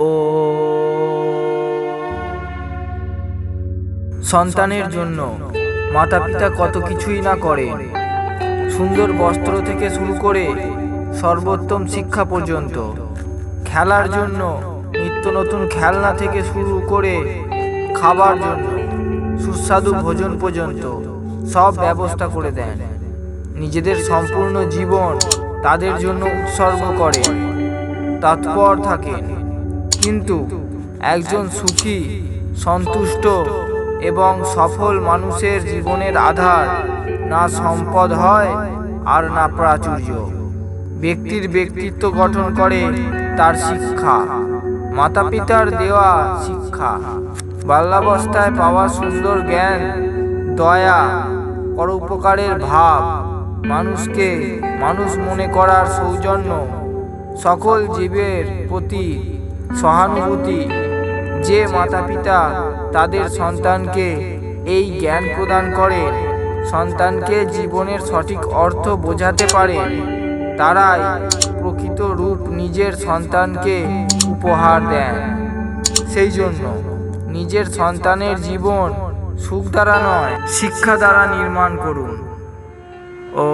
ও সন্তানের জন্য মাতা পিতা কত কিছুই না করে। সুন্দর বস্ত্র থেকে শুরু করে সর্বোত্তম শিক্ষা পর্যন্ত। খেলার জন্য, নিত্য নতুন খেলনা থেকে শুরু করে খাবার জন্য, সুস্বাদু ভোজন পর্যন্ত সব ব্যবস্থা করে দেন। নিজেদের সম্পূর্ণ জীবন তাদের জন্য উৎসর্গ করে। তৎপর থাকেন। কিন্তু একজন সুখী, সন্তুষ্ট এবং সফল মানুষের জীবনের আধার না সম্পদ হয় আর না প্রাচুর্য। ব্যক্তির ব্যক্তিত্ব গঠন করে তার শিক্ষা। মাতা পিতার দেওয়া শিক্ষা। বাল্যাবস্থায় পাওয়া সুন্দর জ্ঞান, দয়া, পরোপকারের ভাব, মানুষকে মানুষ মনে করার সৌজন্য সকল জীবের প্রতি সহানুভূতি। যে মাতা পিতা তাদের সন্তানকে এই জ্ঞান প্রদান করেন সন্তানকে জীবনের সঠিক অর্থ বোঝাতে পারে, তারাই প্রকৃত রূপ নিজের সন্তানকে উপহার দেন। সেই জন্য নিজের সন্তানের জীবন সুখ দ্বারা নয়, শিক্ষা দ্বারা নির্মাণ করুন। ও